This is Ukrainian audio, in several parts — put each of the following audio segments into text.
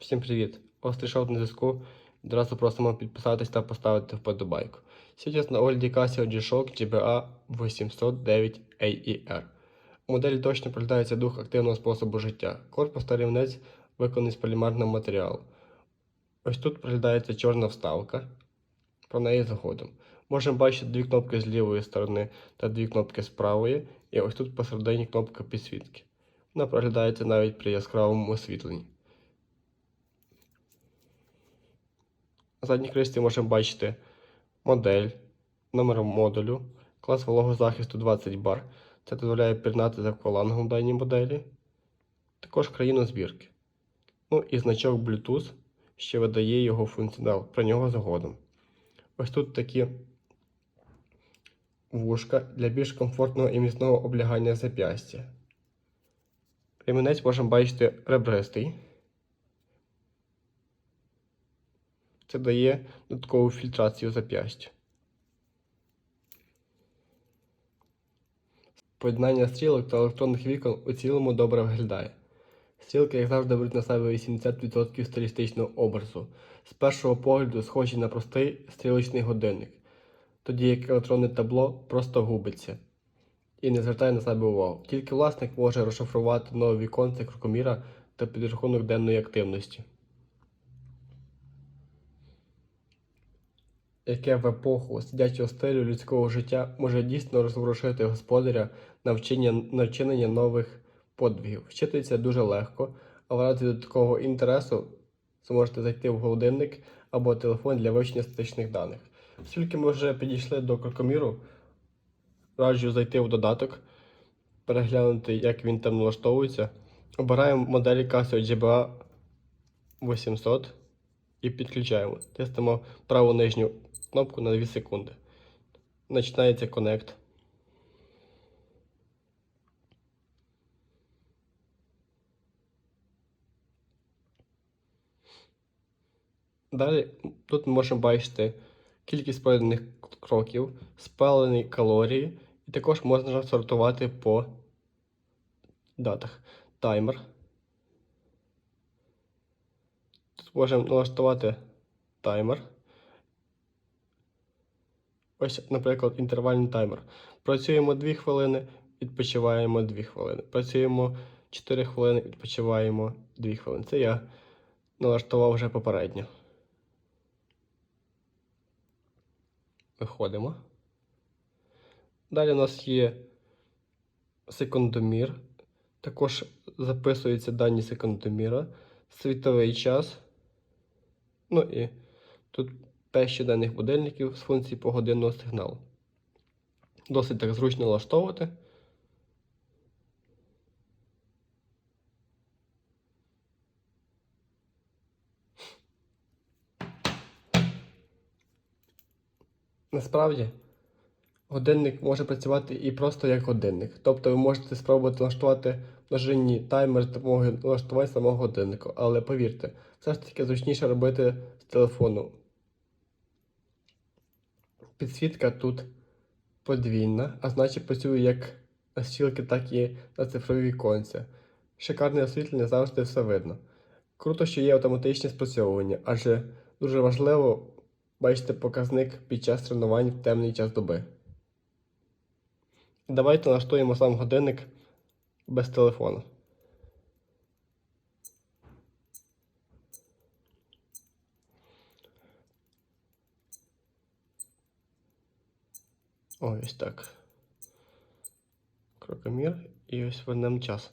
Всім привіт! Острий шоу на зв'язку. Одразу просимо підписатись та поставити вподобайку. Зараз на огляді Casio G-Shock GBA 809 AER. У моделі точно проглядається дух активного способу життя. Корпус та рівнець виконаний з полімерного матеріалу. Ось тут проглядається чорна вставка. Про неї згодом. Можемо бачити дві кнопки з лівої сторони та дві кнопки з правої, і ось тут посередині кнопка підсвітки. Вона проглядається навіть при яскравому освітленні. На задній кришці можемо бачити модель, номер модулю, клас вологозахисту 20 бар. Це дозволяє пірнати за аквалангом даній моделі. Також країну збірки. Ну і значок Bluetooth, що видає його функціонал. Про нього згодом. Ось тут такі вушка для більш комфортного і міцного облягання зап'ястя. Ремінець можемо бачити ребристий. Це дає додаткову фільтрацію зап'ястя. Поєднання стрілок та електронних вікон у цілому добре виглядає. Стрілки, як завжди, беруть на себе 80% стилістичного образу. З першого погляду схожі на простий стрілочний годинник, тоді як електронне табло просто губиться і не звертає на себе увагу. Тільки власник може розшифрувати нові віконці крокоміра та підрахунок денної активності. Яке в епоху сидячого стилю людського життя може дійсно розворушити господаря на вчинення, на нових подвигів. Вчитися дуже легко, а в разі додаткового інтересу зможете зайти в годинник або телефон для вивчення статичних даних. Оскільки ми вже підійшли до крокоміру, раджу зайти в додаток, переглянути, як він там налаштовується. Обираємо моделі Casio GBA 800 і підключаємо. Тестимо праву нижню кнопку на 2 секунди. Починається Connect. Далі тут ми можемо бачити кількість пройдених кроків, спалені калорії, і також можна сортувати по датах. Таймер. Тут можемо налаштувати таймер. Ось, наприклад, інтервальний таймер. Працюємо 2 хвилини, відпочиваємо 2 хвилини. Працюємо 4 хвилини, відпочиваємо 2 хвилини. Це я налаштував вже попередньо. Виходимо. Далі у нас є секундомір. Також записуються дані секундоміра, світовий час. Ну і тут 5 щоденних будильників з функції погодинного сигналу. Досить так зручно налаштовувати. Насправді, годинник може працювати і просто як годинник. Тобто ви можете спробувати налаштувати множинні таймер з допомогою налаштування самого годинника. Але повірте, все ж таки зручніше робити з телефону. Підсвітка тут подвійна, а значить працює як на стілки, так і на цифрові віконця. Шикарне освітлення завжди все видно. Круто, що є автоматичне спрацьовування, адже дуже важливо бачити показник під час тренувань в темний час доби. Давайте налаштуємо сам годинник без телефону. Ось так. Крокомір і ось вернемо час.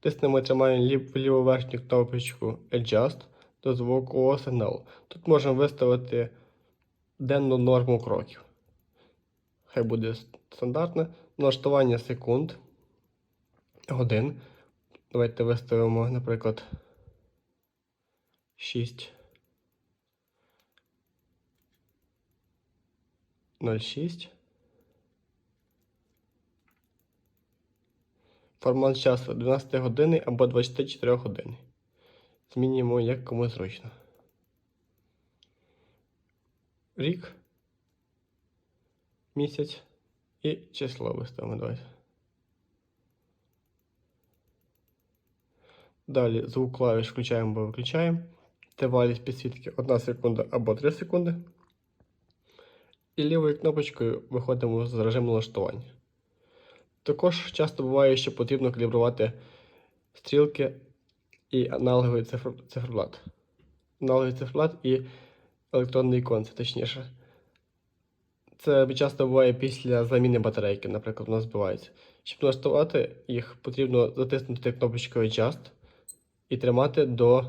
Тиснемо і тримаємо лів, ліву верхню кнопочку Adjust до звукового сигналу. Тут можемо виставити денну норму кроків. Хай буде стандартне. Налаштування секунд. Годин. Давайте виставимо, наприклад, 6. 06. Формат часу 12 години або 24 години. Змінюємо як кому зручно. Рік, місяць і число виставимо. Давайте. Далі звук клавіш включаємо або виключаємо. тривалість підсвітки 1 секунда або 3 секунди. І лівою кнопочкою виходимо з режиму налаштування. Також часто буває, що потрібно калібрувати стрілки і аналоговий цифр... циферблат. Аналоговий циферблат і електронний ікон, це точніше. Це часто буває після заміни батарейки, наприклад, вона збивається. Щоб налаштувати їх, потрібно затиснути кнопочкою Adjust і тримати до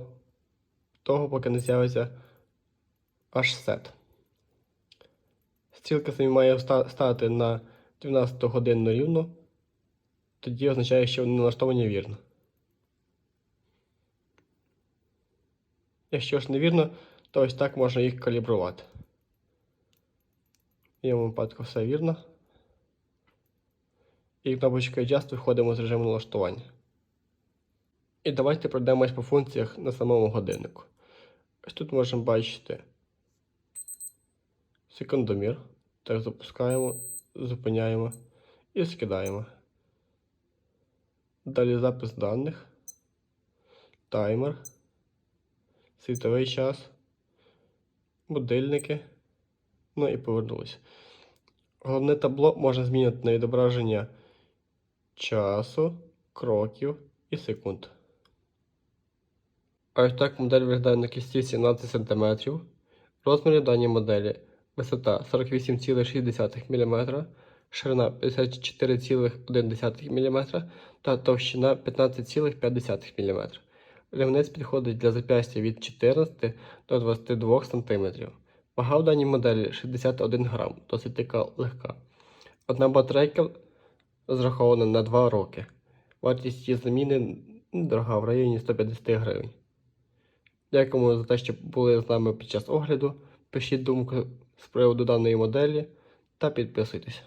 того, поки не з'явиться аж сет. Стрілка самі має стати на 12 годинну рівно, тоді означає, що вони налаштовані вірно. Якщо ж невірно, то ось так можна їх калібрувати. В моєму випадку все вірно. І кнопочкою Adjust виходимо з режиму налаштування. І давайте пройдемось по функціях на самому годиннику. Ось тут можемо бачити секундомір. Так, запускаємо, зупиняємо і скидаємо. Далі запис даних, таймер, світовий час, будильники. Ну і повернулися. Головне табло можна змінювати на відображення часу, кроків і секунд. А ось так модель виглядає на кісті 17 см. Розміри даної моделі висота 48,6 мм, ширина 54,1 мм та товщина 15,5 мм. Рівнець підходить для зап'ястя від 14 до 22 см. Вага в даній моделі 61 грам, досить така легка. Одна батарейка розрахована на 2 роки. Вартість її заміни дорога в районі 150 гривень. Дякуємо за те, що були з нами під час огляду. Пишіть думку з приводу даної моделі та підписуйтесь.